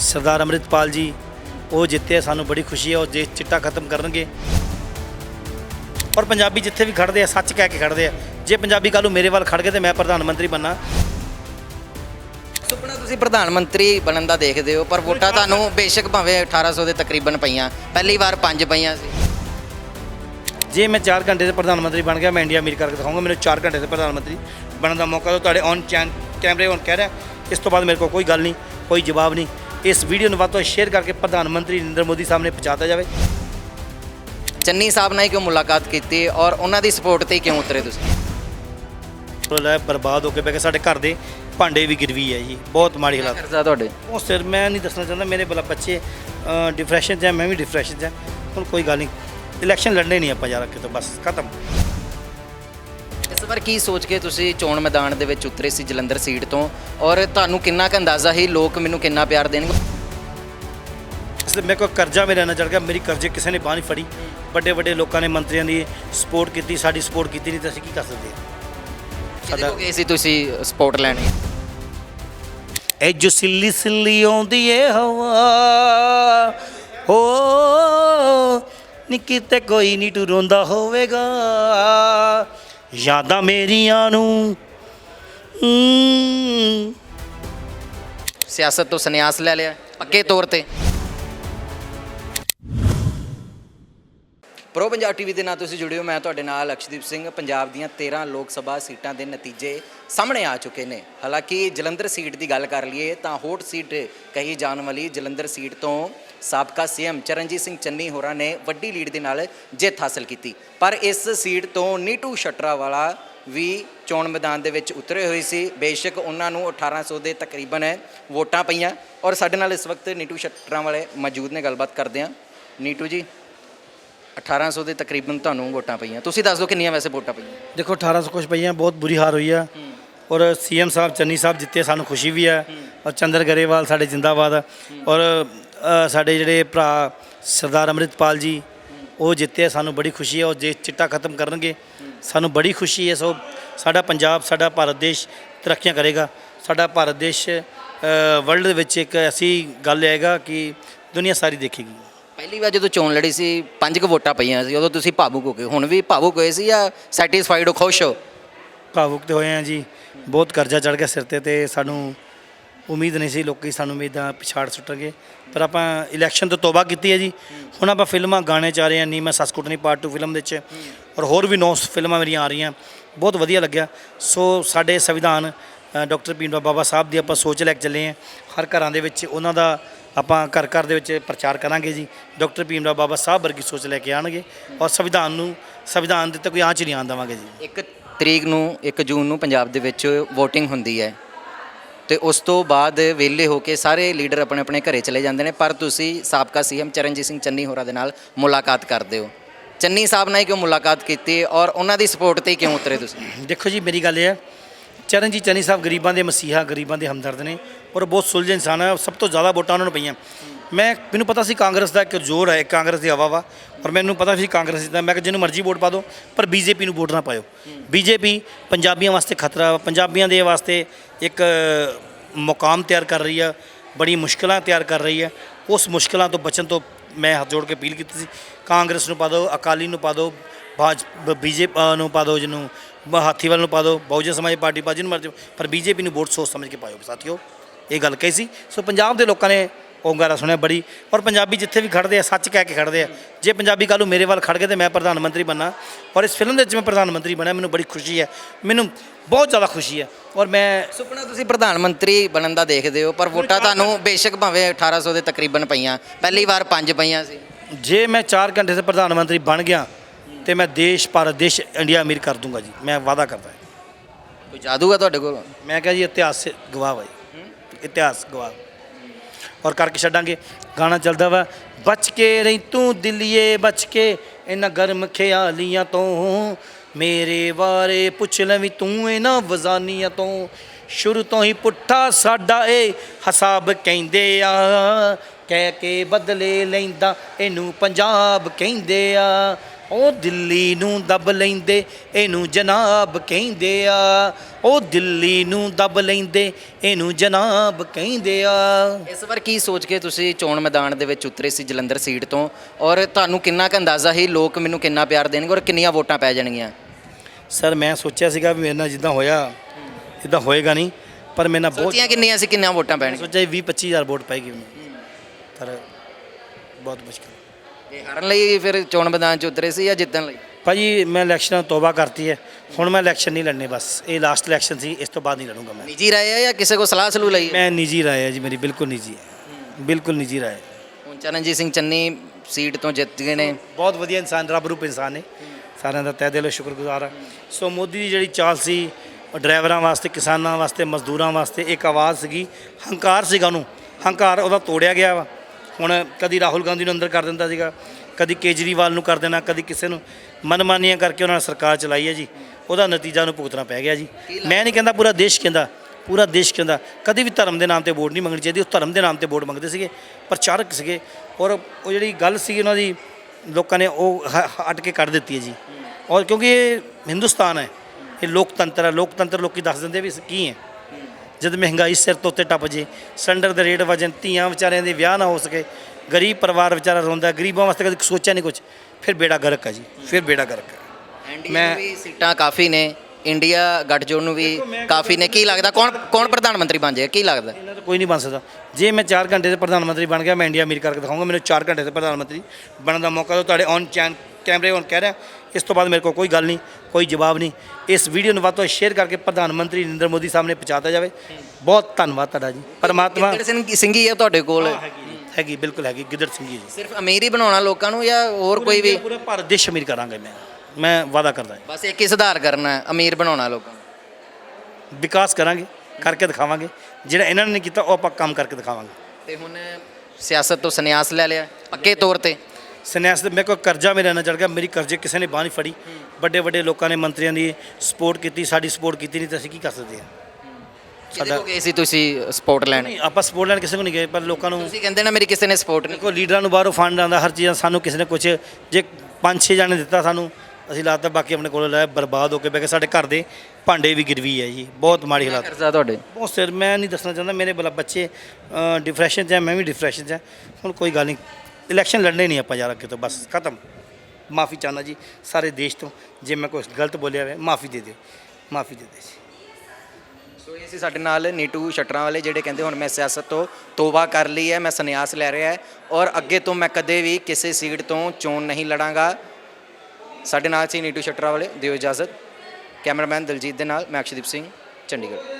ਸਰਦਾਰ ਅੰਮ੍ਰਿਤਪਾਲ ਜੀ ਉਹ ਜਿੱਤੇ ਸਾਨੂੰ ਬੜੀ ਖੁਸ਼ੀ ਹੈ ਉਹ ਜੇ ਚਿੱਟਾ ਖਤਮ ਕਰਨਗੇ। ਔਰ ਪੰਜਾਬੀ ਜਿੱਥੇ ਵੀ ਖੜਦੇ ਆ ਸੱਚ ਕਹਿ ਕੇ ਖੜਦੇ ਆ ਜੇ ਪੰਜਾਬੀ ਕੱਲ੍ਹ ਨੂੰ ਮੇਰੇ ਵੱਲ ਖੜ ਗਏ ਤੇ ਮੈਂ ਪ੍ਰਧਾਨ ਮੰਤਰੀ ਬੰਨਾ ਸੁਪਨਾ ਤੁਸੀਂ ਪ੍ਰਧਾਨ ਮੰਤਰੀ ਬਣਨ ਦਾ ਦੇਖਦੇ ਹੋ ਪਰ ਵੋਟਾਂ ਤੁਹਾਨੂੰ ਬੇਸ਼ੱਕ ਭਾਵੇਂ 1800 ਦੇ ਤਕਰੀਬਨ ਪਈਆਂ ਪਹਿਲੀ ਵਾਰ ਪੰਜ ਪਈਆਂ ਸੀ। ਜੇ ਮੈਂ 4 ਘੰਟੇ ਦੇ ਪ੍ਰਧਾਨ ਮੰਤਰੀ ਬਣ ਗਿਆ ਮੈਂ ਇੰਡੀਆ ਅਮੀਰ ਕਰਕੇ ਦਿਖਾਊਂਗਾ ਮੈਨੂੰ 4 ਘੰਟੇ ਦੇ ਪ੍ਰਧਾਨ ਮੰਤਰੀ ਬਣਨ ਦਾ ਮੌਕਾ ਦਿਓ। ਤੁਹਾਡੇ ਔਨ ਕੈਮਰੇ ਔਨ ਕਹਿ ਰਿਹਾ ਇਸ ਤੋਂ ਬਾਅਦ ਮੇਰੇ ਕੋਲ ਕੋਈ ਗੱਲ ਨਹੀਂ ਕੋਈ ਜਵਾਬ ਨਹੀਂ। ਇਸ ਵੀਡੀਓ ਨੂੰ ਵੱਧ ਤੋਂ ਵੱਧ ਸ਼ੇਅਰ ਕਰਕੇ ਪ੍ਰਧਾਨ ਮੰਤਰੀ ਨਰਿੰਦਰ ਮੋਦੀ ਸਾਹਮਣੇ ਪਹੁੰਚਾਤਾ ਜਾਵੇ। ਚੰਨੀ ਸਾਹਿਬ ਨਾਲ ਹੀ ਕਿਉਂ ਮੁਲਾਕਾਤ ਕੀਤੀ ਔਰ ਉਹਨਾਂ ਦੀ ਸਪੋਰਟ ਤੇ ਹੀ ਕਿਉਂ ਉਤਰੇ ਤੁਸੀਂ? ਲੈ ਬਰਬਾਦ ਹੋ ਕੇ ਬੈ ਕੇ ਸਾਡੇ ਘਰ ਦੇ ਭਾਂਡੇ ਵੀ ਗਿਰਵੀ ਹੈ ਜੀ ਬਹੁਤ ਮਾੜੀ ਹਾਲਾਤ। ਕਰਜ਼ਾ ਤੁਹਾਡੇ? ਉਹ ਸਿਰ ਮੈਂ ਨਹੀਂ ਦੱਸਣਾ ਚਾਹੁੰਦਾ ਮੇਰੇ ਬਲਾ ਬੱਚੇ ਡਿਫਰੈਸ਼ਨ 'ਚ ਹੈ ਮੈਂ ਵੀ ਡਿਫਰੈਸ਼ਨ 'ਚ ਹਾਂ ਹੁਣ ਕੋਈ ਗੱਲ ਨਹੀਂ। ਇਲੈਕਸ਼ਨ ਲੜਨੇ ਨਹੀਂ ਆਪਾਂ ਯਾਰ ਕਿਤੋਂ ਬਸ ਖਤਮ। ਵਾਰ ਕੀ ਸੋਚ ਕੇ ਤੁਸੀਂ ਚੋਣ ਮੈਦਾਨ ਦੇ ਵਿੱਚ ਉਤਰੇ ਸੀ ਜਲੰਧਰ ਸੀਟ ਤੋਂ? ਔਰ ਤੁਹਾਨੂੰ ਕਿੰਨਾ ਕੁ ਅੰਦਾਜ਼ਾ ਹੀ ਲੋਕ ਮੈਨੂੰ ਕਿੰਨਾ ਪਿਆਰ ਦੇਣਗੇ? ਇਸ ਲਈ ਮੇਰੇ ਕੋਲ ਕਰਜ਼ਾ ਮੇਰੇ ਨਾਲ ਚੜ ਗਿਆ। ਮੇਰੀ ਕਰਜ਼ੇ ਕਿਸੇ ਨੇ ਬਾਂਹ ਨਹੀਂ ਫੜੀ। ਵੱਡੇ ਵੱਡੇ ਲੋਕਾਂ ਨੇ ਮੰਤਰੀਆਂ ਦੀ ਸਪੋਰਟ ਕੀਤੀ ਸਾਡੀ ਸਪੋਰਟ ਕੀਤੀ ਨਹੀਂ ਤਾਂ ਅਸੀਂ ਕੀ ਕਰ ਸਕਦੇ ਕੋਲ ਗਏ ਸੀ ਤੁਸੀਂ ਸਪੋਰਟ ਲੈਣੀ? ਇਹ ਜੋ ਸਿੱਲੀ ਸਿੱਲੀ ਆਉਂਦੀ ਏ ਹਵਾ ਹੋ ਨੀ ਕਿਤੇ ਕੋਈ ਨਹੀਂ ਟੂ ਰੋਂਦਾ ਹੋਵੇਗਾ। ਯਾਦਾਂ ਮੇਰੀਆਂ ਨੂੰ। ਹਮ, ਸਿਆਸਤ ਤੋਂ ਸੰਨਿਆਸ ਲੈ ਲਿਆ ਪੱਕੇ ਤੌਰ ਤੇ। ਪ੍ਰੋ ਪੰਜਾਬ ਟੀਵੀ ਦੇ ਨਾਲ ਤੁਸੀਂ ਜੁੜੇ ਹੋ ਮੈਂ ਤੁਹਾਡੇ ਨਾਲ ਅਕਸ਼ਦੀਪ ਸਿੰਘ ਪੰਜਾਬ ਦੀਆਂ 13 ਲੋਕ ਸਭਾ ਸੀਟਾਂ ਦੇ ਨਤੀਜੇ ਸਾਹਮਣੇ ਆ ਚੁੱਕੇ ਨੇ। ਹਾਲਾਂਕਿ ਜਲੰਧਰ ਸੀਟ ਦੀ ਗੱਲ ਕਰ ਲਈਏ ਤਾਂ ਹੋਟ ਸੀਟ ਕਹੀ ਜਾਣ ਵਾਲੀ ਜਲੰਧਰ ਸੀਟ ਤੋਂ ਸਾਬਕਾ ਸੀਐਮ ਚਰਨਜੀਤ ਸਿੰਘ ਚੰਨੀ ਹੋਰਾਂ ਨੇ ਵੱਡੀ ਲੀਡ ਦੇ ਨਾਲ ਜਿੱਤ ਹਾਸਲ ਕੀਤੀ। ਪਰ ਇਸ ਸੀਟ ਤੋਂ ਨੀਟੂ ਸ਼ਟਰਾ ਵਾਲਾ ਵੀ ਚੋਣ ਮੈਦਾਨ ਦੇ ਵਿੱਚ ਉਤਰੇ ਹੋਏ ਸੀ। ਬੇਸ਼ੱਕ ਉਹਨਾਂ ਨੂੰ 1800 ਦੇ ਤਕਰੀਬਨ ਵੋਟਾਂ ਪਈਆਂ ਔਰ ਸਾਡੇ ਨਾਲ ਇਸ ਵਕਤ ਨੀਟੂ ਸ਼ਟਰਾਂ ਵਾਲੇ ਮੌਜੂਦ ਨੇ। ਗੱਲਬਾਤ ਕਰਦੇ ਹਾਂ। ਨੀਟੂ ਜੀ 1800 ਦੇ ਤਕਰੀਬਨ ਤੁਹਾਨੂੰ ਵੋਟਾਂ ਪਈਆਂ। ਤੁਸੀਂ ਦੱਸ ਦਿਓ ਕਿੰਨੀਆਂ ਵੈਸੇ ਵੋਟਾਂ ਪਈਆਂ? ਦੇਖੋ 1800 ਕੁਛ ਪਈਆਂ ਬਹੁਤ ਬੁਰੀ ਹਾਰ ਹੋਈ ਆ। ਔਰ ਸੀਐਮ ਸਾਹਿਬ ਚੰਨੀ ਸਾਹਿਬ ਜਿੱਤੇ ਸਾਨੂੰ ਖੁਸ਼ੀ ਵੀ ਹੈ। ਔਰ ਚੰਦਰ ਗਰੇਵਾਲ ਸਾਡੇ ਜਿੰਦਾਬਾਦ। ਔਰ ਅ, ਸਾਡੇ ਜਿਹੜੇ ਭਰਾ ਸਰਦਾਰ ਅੰਮ੍ਰਿਤਪਾਲ ਜੀ ਉਹ ਜਿੱਤੇ ਸਾਨੂੰ ਬੜੀ ਖੁਸ਼ੀ ਹੈ। ਉਹ ਜੇ ਚਿੱਟਾ ਖਤਮ ਕਰਨਗੇ ਸਾਨੂੰ ਬੜੀ ਖੁਸ਼ੀ ਹੈ। ਸੋ ਸਾਡਾ ਪੰਜਾਬ ਸਾਡਾ ਭਾਰਤ ਦੇਸ਼ ਤਰੱਕੀਆਂ ਕਰੇਗਾ। ਸਾਡਾ ਭਾਰਤ ਦੇਸ਼ ਵਰਲਡ ਦੇ ਵਿੱਚ ਇੱਕ ਐਸੀ ਗੱਲ ਆਏਗਾ ਕਿ ਦੁਨੀਆ ਸਾਰੀ ਦੇਖੇਗੀ। ਪਹਿਲੀ ਵਾਰ ਜਦੋਂ ਚੋਣ ਲੜੀ ਸੀ ਪੰਜ ਕੁ ਵੋਟਾਂ ਪਈਆਂ ਸੀ। ਉਦੋਂ ਤੁਸੀਂ ਭਾਵੁਕ ਹੋ ਗਏ। ਹੁਣ ਵੀ ਭਾਵੁਕ ਹੋਏ ਸੀ ਜਾਂ ਸੈਟੀਸਫਾਈਡ ਹੋ ਖੁਸ਼ ਹੋ? ਭਾਵੁਕ ਤੇ ਹੋਏ ਆ ਜੀ। ਬਹੁਤ ਕਰਜ਼ਾ ਚੜ ਗਿਆ ਸਿਰ ਤੇ ਤੇ ਸਾਨੂੰ ਉਮੀਦ ਨਹੀਂ ਸੀ ਲੋਕੀ ਸਾਨੂੰ ਉਮੀਦਾਂ ਪਿਛਾੜ ਸੁੱਟਣਗੇ। ਪਰ ਆਪਾਂ ਇਲੈਕਸ਼ਨ ਤੋਂ ਤੋਬਾ ਕੀਤੀ ਹੈ ਜੀ। ਹੁਣ ਆਪਾਂ ਫਿਲਮਾਂ ਗਾਣੇ ਚ ਆ ਰਹੇ ਹਾਂ ਨੀ ਮੈਂ ਸਸਕੁਟਨੀ ਪਾਰਟ 2 ਫਿਲਮ ਦੇ ਵਿੱਚ ਔਰ ਹੋਰ ਵੀ ਨੌ ਫਿਲਮਾਂ ਮੇਰੀਆਂ ਆ ਰਹੀਆਂ। ਬਹੁਤ ਵਧੀਆ ਲੱਗਿਆ। ਸੋ ਸਾਡੇ ਸੰਵਿਧਾਨ ਅ, ਡਾਕਟਰ ਭੀਮ ਰਾਓ ਬਾਬਾ ਸਾਹਿਬ ਦੀ ਆਪਾਂ ਸੋਚ ਲੈ ਕੇ ਚੱਲੇ ਹਾਂ। ਹਰ ਘਰਾਂ ਦੇ ਵਿੱਚ ਉਹਨਾਂ ਦਾ ਆਪਾਂ ਘਰ ਘਰ ਦੇ ਵਿੱਚ ਪ੍ਰਚਾਰ ਕਰਾਂਗੇ ਜੀ। ਡਾਕਟਰ ਭੀਮ ਰਾਓ ਬਾਬਾ ਸਾਹਿਬ ਵਰਗੀ ਸੋਚ ਲੈ ਕੇ ਆਣਗੇ ਔਰ ਸੰਵਿਧਾਨ ਨੂੰ ਸੰਵਿਧਾਨ ਦੇ ਉੱਤੇ ਕੋਈ ਆਂਚ ਨਹੀਂ ਆਉਣ ਦੇਵਾਂਗੇ ਜੀ। ਇੱਕ ਤਰੀਕ ਨੂੰ 1 ਜੂਨ ਨੂੰ ਪੰਜਾਬ ਦੇ ਵਿੱਚ VOTING ਹੁੰਦੀ ਹੈ। ਤੇ ਉਸ ਤੋਂ ਬਾਅਦ ਵਿਹਲੇ ਹੋ ਕੇ ਸਾਰੇ ਲੀਡਰ ਆਪਣੇ ਆਪਣੇ ਘਰੇ ਚਲੇ ਜਾਂਦੇ ਨੇ, ਪਰ ਤੁਸੀਂ ਸਾਬਕਾ ਸੀਐਮ ਚਰਨਜੀਤ ਸਿੰਘ ਚੰਨੀ ਹੋਰਾਂ ਦੇ ਨਾਲ ਮੁਲਾਕਾਤ ਕਰਦੇ ਹੋ। ਚੰਨੀ ਸਾਹਿਬ ਨਾਲ ਹੀ ਕਿਉਂ ਮੁਲਾਕਾਤ ਕੀਤੀ ਔਰ ਉਹਨਾਂ ਦੀ ਸਪੋਰਟ ਤੇ ਹੀ ਕਿਉਂ ਉਤਰੇ ਤੁਸੀਂ? ਦੇਖੋ ਜੀ, ਮੇਰੀ ਗੱਲ ਇਹ ਹੈ, ਚਰਨਜੀਤ ਚੰਨੀ ਸਾਹਿਬ ਗਰੀਬਾਂ ਦੇ ਮਸੀਹਾ, ਗਰੀਬਾਂ ਦੇ ਹਮਦਰਦ ਨੇ ਔਰ ਬਹੁਤ ਸੁਲਝੇ ਇਨਸਾਨ ਹੈ ਸਭ ਤੋਂ ਜ਼ਿਆਦਾ ਵੋਟਾਂ ਉਹਨਾਂ ਨੂੰ ਪਈਆਂ। ਮੈਂ, ਮੈਨੂੰ ਪਤਾ ਸੀ ਕਾਂਗਰਸ ਦਾ ਇੱਕ ਜ਼ੋਰ ਹੈ, ਇੱਕ ਕਾਂਗਰਸ ਦੀ ਹਵਾ ਵਾ, ਔਰ ਮੈਨੂੰ ਪਤਾ ਸੀ ਕਾਂਗਰਸ ਦਾ ਮੈਂ ਕਿ ਜਿਹਨੂੰ ਮਰਜ਼ੀ ਵੋਟ ਪਾ ਦਿਓ, ਪਰ ਬੀਜੇਪੀ ਨੂੰ ਵੋਟ ਨਾ ਪਾਇਓ। ਬੀਜੇਪੀ ਪੰਜਾਬੀਆਂ ਵਾਸਤੇ ਖਤਰਾ ਵਾ, ਪੰਜਾਬੀਆਂ ਦੇ ਵਾਸਤੇ ਇੱਕ ਮੁਕਾਮ ਤਿਆਰ ਕਰ ਰਹੀ ਆ ਬੜੀ ਮੁਸ਼ਕਲਾਂ ਤਿਆਰ ਕਰ ਰਹੀ ਹੈ ਉਸ ਮੁਸ਼ਕਲਾਂ ਤੋਂ ਬਚਣ ਤੋਂ ਮੈਂ ਹੱਥ ਜੋੜ ਕੇ ਅਪੀਲ ਕੀਤੀ ਸੀ, ਕਾਂਗਰਸ ਨੂੰ ਪਾ ਦਿਓ, ਅਕਾਲੀ ਨੂੰ ਪਾ ਦਿਓ ਭਾਜ ਬੀਜੇਪੀ ਨੂੰ ਪਾ ਦਿਓ, ਜਿਹਨੂੰ ਬ- ਹਾਥੀਵਾਲ ਨੂੰ ਪਾ ਦਿਓ, ਬਹੁਜਨ ਸਮਾਜ ਪਾਰਟੀ ਪਾ ਜਿਹਨੂੰ ਮਰਜ਼ੀ, ਪਰ ਬੀਜੇਪੀ ਨੂੰ ਵੋਟ ਸੋਚ ਸਮਝ ਕੇ ਪਾਇਓ, ਸਾਥੀਓ, ਇਹ ਗੱਲ ਕਹੀ ਸੀ। ਸੋ ਪੰਜਾਬ ਦੇ ਲੋਕਾਂ ਨੇ ਉਹ ਗਾਰਾ ਸੁਣਿਆ ਬੜੀ ਔਰ ਪੰਜਾਬੀ ਜਿੱਥੇ ਵੀ ਖੜਦੇ ਆ ਸੱਚ ਕਹਿ ਕੇ ਖੜਦੇ ਆ। ਜੇ ਪੰਜਾਬੀ ਕੱਲ੍ਹ ਨੂੰ ਮੇਰੇ ਵੱਲ ਖੜ ਗਏ ਤੇ ਮੈਂ ਪ੍ਰਧਾਨ ਮੰਤਰੀ ਬੰਨਾ ਔਰ ਇਸ ਫਿਲਮ ਦੇ ਵਿੱਚ ਮੈਂ ਪ੍ਰਧਾਨ ਮੰਤਰੀ ਬਣਿਆ ਮੈਨੂੰ ਬੜੀ ਖੁਸ਼ੀ ਹੈ। ਮੈਨੂੰ ਬਹੁਤ ਜ਼ਿਆਦਾ ਖੁਸ਼ੀ ਹੈ। ਔਰ ਮੈਂ ਸੁਪਨਾ ਤੁਸੀਂ ਪ੍ਰਧਾਨ ਮੰਤਰੀ ਬਣਨ ਦਾ ਦੇਖਦੇ ਹੋ ਪਰ ਵੋਟਾਂ ਤੁਹਾਨੂੰ ਬੇਸ਼ੱਕ ਭਾਵੇਂ 1800 ਦੇ ਤਕਰੀਬਨ ਪਈਆਂ। ਪਹਿਲੀ ਵਾਰ ਪੰਜ ਪਈਆਂ ਸੀ। ਜੇ ਮੈਂ 4 ਘੰਟੇ ਦੇ ਪ੍ਰਧਾਨ ਮੰਤਰੀ ਬਣ ਗਿਆ ਤੇ ਮੈਂ ਦੇਸ਼ ਭਾਰਤ ਦੇਸ਼ ਇੰਡੀਆ ਅਮੀਰ ਕਰ ਦੂੰਗਾ ਜੀ। ਮੈਂ ਵਾਅਦਾ ਕਰਦਾ ਕੋਈ ਜਾਦੂ ਹੈ ਤੁਹਾਡੇ ਕੋਲ? ਮੈਂ ਕਿਹਾ ਜੀ ਇਤਿਹਾਸ ਗਵਾਹ ਜੀ ਇਤਿਹਾਸ ਗਵਾਹ। ਔਰ ਕਰਕੇ ਛੱਡਾਂਗੇ। ਗਾਣਾ ਚੱਲਦਾ ਵਾ, ਬਚ ਕੇ ਰਹੀ ਤੂੰ ਦਿੱਲੀਏ, ਬਚ ਕੇ ਇਹਨਾਂ ਗਰਮ ਖਿਆਲੀਆਂ ਤੋਂ। ਮੇਰੇ ਬਾਰੇ ਪੁੱਛ ਲਵੀਂ ਤੂੰ ਇਹਨਾਂ ਵਜ਼ਾਨੀਆਂ ਤੋਂ। ਸ਼ੁਰੂ ਤੋਂ ਹੀ ਪੁੱਠਾ ਸਾਡਾ ਏ ਹਸਾਬ ਕਹਿੰਦੇ ਆ। ਕਹਿ ਕੇ ਬਦਲੇ ਲੈਂਦਾ ਇਹਨੂੰ ਪੰਜਾਬ ਕਹਿੰਦੇ ਆ। ਉਹ ਦਿੱਲੀ ਨੂੰ ਦਬ ਲੈਂਦੇ ਇਹਨੂੰ ਜਨਾਬ ਕਹਿੰਦੇ ਆ। ਉਹ ਦਿੱਲੀ ਨੂੰ ਦਬ ਲੈਂਦੇ ਇਹਨੂੰ ਜਨਾਬ ਕਹਿੰਦੇ ਆ। ਇਸ ਵਾਰ ਕੀ ਸੋਚ ਕੇ ਤੁਸੀਂ ਚੋਣ ਮੈਦਾਨ ਦੇ ਵਿੱਚ ਉਤਰੇ ਸੀ ਜਲੰਧਰ ਸੀਟ ਤੋਂ? ਔਰ ਤੁਹਾਨੂੰ ਕਿੰਨਾ ਕੁ ਅੰਦਾਜ਼ਾ ਸੀ? ਲੋਕ ਮੈਨੂੰ ਕਿੰਨਾ ਪਿਆਰ ਦੇਣਗੇ ਔਰ ਕਿੰਨੀਆਂ ਵੋਟਾਂ ਪੈ ਜਾਣਗੀਆਂ? ਸਰ ਮੈਂ ਸੋਚਿਆ ਸੀਗਾ ਵੀ ਮੇਰੇ ਨਾਲ ਜਿੱਦਾਂ ਹੋਇਆ ਇਦਾਂ ਹੋਏਗਾ ਨਹੀਂ ਪਰ ਮੇਰੇ ਨਾਲ ਬਹੁਤ ਸੋਚੀਆਂ ਕਿੰਨੀਆਂ ਸੀ ਕਿੰਨੀਆਂ ਵੋਟਾਂ ਪੈਣਗੀਆਂ? ਸੋਚਿਆ 20 25000 ਵੋਟ ਪਾਏਗੀ ਮੈਨੂੰ। ਪਰ ਬਹੁਤ ਮੁਸ਼ਕਿਲ। ਇਹ ਹਾਰਨ ਲਈ ਫਿਰ ਚੋਣ ਮੈਦਾਨ 'ਚ ਉਤਰੇ ਸੀ ਜਾਂ ਜਿੱਤਣ ਲਈ? ਭਾਜੀ ਮੈਂ ਇਲੈਕਸ਼ਨ ਤੋਬਾ ਕਰਤੀ ਹੈ। ਹੁਣ ਮੈਂ ਇਲੈਕਸ਼ਨ ਨਹੀਂ ਲੜਨੇ ਬਸ। ਇਹ ਲਾਸਟ ਇਲੈਕਸ਼ਨ ਸੀ ਇਸ ਤੋਂ ਬਾਅਦ ਨਹੀਂ ਲੜੂੰਗਾ ਮੈਂ। ਨਿੱਜੀ ਰਾਏ ਹੈ ਜਾਂ ਕਿਸੇ ਕੋ ਸਲਾਹ ਸਲੂਹ ਲਈ ਹੈ? ਮੈਂ ਨਿੱਜੀ ਰਾਏ ਹੈ ਜੀ ਮੇਰੀ ਬਿਲਕੁਲ ਨਿੱਜੀ ਹੈ। ਬਿਲਕੁਲ ਨਿੱਜੀ ਰਾਏ ਹੈ। ਹੁਣ ਚਰਨਜੀਤ ਸਿੰਘ ਚੰਨੀ ਸੀਟ ਤੋਂ ਜਿੱਤ ਗਏ ਨੇ। ਬਹੁਤ ਵਧੀਆ ਇਨਸਾਨ ਰੱਬ ਰੂਪ ਇਨਸਾਨ ਨੇ। ਸਾਰਿਆਂ ਦਾ ਤਹਿ ਦਿਲੋਂ ਸ਼ੁਕਰਗੁਜ਼ਾਰ ਹਾਂ ਸੋ ਮੋਦੀ ਦੀ ਜਿਹੜੀ ਚਾਲ ਸੀ ਉਹ ਡਰਾਈਵਰਾਂ ਵਾਸਤੇ ਕਿਸਾਨਾਂ ਵਾਸਤੇ ਮਜ਼ਦੂਰਾਂ ਵਾਸਤੇ ਇੱਕ ਆਵਾਜ਼ ਸੀਗੀ ਹੰਕਾਰ ਸੀਗਾ ਉਹਨੂੰ। ਹੰਕਾਰ ਉਹਦਾ ਤੋੜਿਆ ਗਿਆ ਵਾ। ਹੁਣ ਕਦੀ ਰਾਹੁਲ ਗਾਂਧੀ ਨੂੰ ਅੰਦਰ ਕਰ ਦਿੰਦਾ ਸੀਗਾ, ਕਦੀ ਕੇਜਰੀਵਾਲ ਨੂੰ ਕਰ ਦੇਣਾ, ਕਦੀ ਕਿਸੇ ਨੂੰ। ਮਨਮਾਨੀਆਂ ਕਰਕੇ ਉਹਨਾਂ ਨੇ ਸਰਕਾਰ ਚਲਾਈ ਹੈ ਜੀ। ਉਹਦਾ ਨਤੀਜਾ ਨੂੰ ਭੁਗਤਣਾ ਪੈ ਗਿਆ ਜੀ। ਮੈਂ ਨਹੀਂ ਕਹਿੰਦਾ ਪੂਰਾ ਦੇਸ਼ ਕਹਿੰਦਾ, ਪੂਰਾ ਦੇਸ਼ ਕਹਿੰਦਾ। ਕਦੀ ਵੀ ਧਰਮ ਦੇ ਨਾਮ ਤੇ ਵੋਟ ਨਹੀਂ ਮੰਗਣੀ ਚਾਹੀਦੀ। ਉਹ ਧਰਮ ਦੇ ਨਾਮ ਤੇ ਵੋਟ ਮੰਗਦੇ ਸੀਗੇ, ਪ੍ਰਚਾਰਕ ਸੀਗੇ। ਔਰ ਉਹ ਜਿਹੜੀ ਗੱਲ ਸੀ ਉਹਨਾਂ ਦੀ, ਲੋਕਾਂ ਨੇ ਉਹ ਹ- ਹਟ ਕੇ ਕੱਢ ਦਿੱਤੀ ਹੈ ਜੀ। ਔਰ ਕਿਉਂਕਿ ਇਹ ਹਿੰਦੁਸਤਾਨ ਹੈ, ਇਹ ਲੋਕਤੰਤਰ ਹੈ। ਲੋਕਤੰਤਰ ਲੋਕੀ ਦੱਸ ਦਿੰਦੇ ਵੀ ਕੀ ਹੈ। ਜਦ ਮਹਿੰਗਾਈ ਸਿਰ ਤੋਂ ਉੱਤੇ ਟੱਪ ਜੇ ਸਿਲੰਡਰ ਦੇ ਰੇਟ ਵਜਨ ਧੀਆਂ ਵਿਚਾਰਿਆਂ ਦੇ ਵਿਆਹ ਨਾ ਹੋ ਸਕੇ ਗਰੀਬ ਪਰਿਵਾਰ ਵਿਚਾਰਾ ਰੋਂਦਾ ਗਰੀਬਾਂ ਵਾਸਤੇ ਕਦੇ ਸੋਚਿਆ ਨਹੀਂ ਕੁਝ ਫਿਰ ਬੇੜਾ ਗਰਕ ਹੈ ਜੀ ਫਿਰ ਬੇੜਾ ਗਰਕ ਹੈ। ਮੈਂ- ਵੀ ਸੀਟਾਂ ਕਾਫੀ ਨੇ ਇੰਡੀਆ ਗੱਠਜੋੜ ਨੂੰ ਵੀ ਕਾਫੀ ਨੇ ਕੀ ਲੱਗਦਾ ਕੌਣ ਕੌਣ ਪ੍ਰਧਾਨ ਮੰਤਰੀ ਬਣ ਜਾਏਗਾ ਕੀ ਲੱਗਦਾ? ਇਹਨਾਂ ਤੋਂ ਕੋਈ ਨਹੀਂ ਬਣ ਸਕਦਾ। ਜੇ ਮੈਂ 4 ਘੰਟੇ ਦੇ ਪ੍ਰਧਾਨ ਮੰਤਰੀ ਬਣ ਗਿਆ ਮੈਂ ਇੰਡੀਆ ਅਮੀਰ ਕਰਕੇ ਦਿਖਾਊਂਗਾ ਮੈਨੂੰ 4 ਘੰਟੇ ਦੇ ਪ੍ਰਧਾਨ ਮੰਤਰੀ ਬਣਨ ਦਾ ਮੌਕਾ ਦਿਓ ਤੁਹਾਡੇ ਔਨ ਚੈਨ ਕੈਮਰੇ ਔਨ ਕਹਿ ਰਿਹਾ ਇਸ ਤੋਂ ਬਾਅਦ ਮੇਰੇ ਕੋਲ ਕੋਈ ਗੱਲ ਨਹੀਂ ਕੋਈ ਜਵਾਬ ਨਹੀਂ। ਇਸ ਵੀਡੀਓ ਨੂੰ ਵੱਧ ਤੋਂ ਵੱਧ ਸ਼ੇਅਰ ਕਰਕੇ ਪ੍ਰਧਾਨ ਮੰਤਰੀ ਨਰਿੰਦਰ ਮੋਦੀ ਸਾਹਮਣੇ ਪਹੁੰਚਾਤਾ ਜਾਵੇ। ਬਹੁਤ ਧੰਨਵਾਦ ਤੁਹਾਡਾ ਜੀ। ਪਰਮਾਤਮਾ ਗਿੱਦੜ ਸਿੰਘ ਸਿੰਘੀ ਹੈ ਤੁਹਾਡੇ ਕੋਲ? ਹੈਗੀ ਬਿਲਕੁਲ ਹੈਗੀ ਗਿੱਦੜ ਸਿੰਘ ਜੀ। ਸਿਰਫ ਅਮੀਰ ਹੀ ਬਣਾਉਣਾ ਲੋਕਾਂ ਨੂੰ ਜਾਂ ਹੋਰ ਕੋਈ ਵੀ? ਪੂਰਾ ਭਾਰਤ ਦੇਸ਼ ਅਮੀਰ ਕਰਾਂਗੇ ਮੈਂ। ਮੈਂ ਵਾਅਦਾ ਕਰਦਾ ਹਾਂ ਬਸ ਇੱਕ ਹੀ ਸੁਧਾਰ ਕਰਨਾ ਹੈ ਅਮੀਰ ਬਣਾਉਣਾ ਲੋਕਾਂ ਨੂੰ। ਵਿਕਾਸ ਕਰਾਂਗੇ ਕਰਕੇ ਦਿਖਾਵਾਂਗੇ। ਜਿਹੜਾ ਇਹਨਾਂ ਨੇ ਨਹੀਂ ਕੀਤਾ ਉਹ ਆਪਾਂ ਕੰਮ ਕਰਕੇ ਦਿਖਾਵਾਂਗੇ। ਤੇ ਹੁਣ ਸਿਆਸਤ ਤੋਂ ਸੰਨਿਆਸ ਲੈ ਲਿਆ ਪੱਕੇ ਤੌਰ ਤੇ। ਸੰਨਿਆਸ ਦੇ ਮੇਰੇ ਕੋਲ ਕਰਜ਼ਾ ਮੇਰੇ ਨਾਲ ਚੜ ਗਿਆ ਮੇਰੀ ਕਰਜ਼ੇ ਕਿਸੇ ਨੇ ਬਾਹ ਨਹੀਂ ਫੜੀ। ਵੱਡੇ ਵੱਡੇ ਲੋਕਾਂ ਨੇ ਮੰਤਰੀਆਂ ਦੀ ਸਪੋਰਟ ਕੀਤੀ ਸਾਡੀ ਸਪੋਰਟ ਕੀਤੀ ਨਹੀਂ ਤਾਂ ਅਸੀਂ ਕੀ ਕਰ ਸਕਦੇ ਹਾਂ? ਕਿਹਦੇ ਕੋ ਗਏ ਸੀ ਤੁਸੀਂ ਸਪੋਰਟ ਲੈਣ? ਨਹੀਂ ਆਪਾਂ ਸਪੋਰਟ ਲੈਣ ਕਿਸੇ ਨੂੰ ਨਹੀਂ ਗਏ ਪਰ ਲੋਕਾਂ ਨੂੰ ਤੁਸੀਂ ਕਹਿੰਦੇ ਨਾ ਮੇਰੀ ਕਿਸੇ ਨੇ ਸਪੋਰਟ ਨਹੀਂ ਦੇਖੋ ਲੀਡਰਾਂ ਨੂੰ ਬਾਹਰੋਂ ਫੰਡ ਆਉਂਦਾ ਹਰ ਚੀਜ਼ ਸਾਨੂੰ ਕਿਸੇ ਨੇ ਕੁਝ ਜੇ ਪੰਜ ਛੇ ਜਾਣੇ ਦਿੱਤਾ ਸਾਨੂੰ ਅਸੀਂ ਲਾਤਾ ਬਾਕੀ ਆਪਣੇ ਕੋਲ ਲੈ ਬਰਬਾਦ ਹੋ ਕੇ ਬੈ ਕੇ ਸਾਡੇ ਘਰ ਦੇ ਭਾਂਡੇ ਵੀ ਗਿਰਵੀ ਹੈ ਜੀ ਬਹੁਤ ਮਾੜੀ ਹਾਲਾਤ। ਕਰਜ਼ਾ ਤੁਹਾਡੇ? ਬਹੁਤ ਸਿਰ ਮੈਂ ਨਹੀਂ ਦੱਸਣਾ ਚਾਹੁੰਦਾ ਮੇਰੇ ਬੱਚੇ ਡਿਫਰੈਸ਼ਨ 'ਚ ਹੈ ਮੈਂ ਵੀ ਡਿਫਰੈਸ਼ਨ 'ਚ ਹੈ ਹੁਣ ਕੋਈ ਗੱਲ ਨਹੀਂ ਇਲੈਕਸ਼ਨ ਲੜਨੇ ਨਹੀਂ ਆਪਾਂ ਯਾਰ ਅੱਗੇ ਤੋਂ, ਬਸ ਖਤਮ। ਮਾਫੀ ਚਾਹੁੰਦਾ ਜੀ, ਸਾਰੇ ਦੇਸ਼ ਤੋਂ, ਜੇ ਮੈਂ ਕੁਝ ਗਲਤ ਬੋਲਿਆ ਹੋਵੇ, ਮਾਫੀ ਦੇ ਦਿਓ, ਮਾਫੀ ਦੇ ਦਿਓ ਜੀ। ਸੋ ਇਹ ਸੀ ਸਾਡੇ ਨਾਲ ਨੀਟੂ ਸ਼ਟਰਾਂ ਵਾਲੇ ਜਿਹੜੇ ਕਹਿੰਦੇ ਹੁਣ ਮੈਂ ਸਿਆਸਤ ਤੋਂ ਤੋਬਾ ਕਰ ਲਈ ਹੈ, ਮੈਂ ਸੰਨਿਆਸ ਲੈ ਰਿਹਾ ਹੈ ਔਰ ਅੱਗੇ ਤੋਂ ਮੈਂ ਕਦੇ ਵੀ ਕਿਸੇ ਸੀਟ ਤੋਂ ਚੋਣ ਨਹੀਂ ਲੜਾਂਗਾ। ਸਾਡੇ ਨਾਲ ਸੀ ਨੀਟੂ ਸ਼ਟਰਾਂ ਵਾਲੇ ਦਿਓ ਇਜਾਜ਼ਤ। ਕੈਮਰਾਮੈਨ ਦਲਜੀਤ ਦੇ ਨਾਲ, ਮੈਂ ਅਕਸ਼ਦੀਪ ਸਿੰਘ, ਚੰਡੀਗੜ੍ਹ।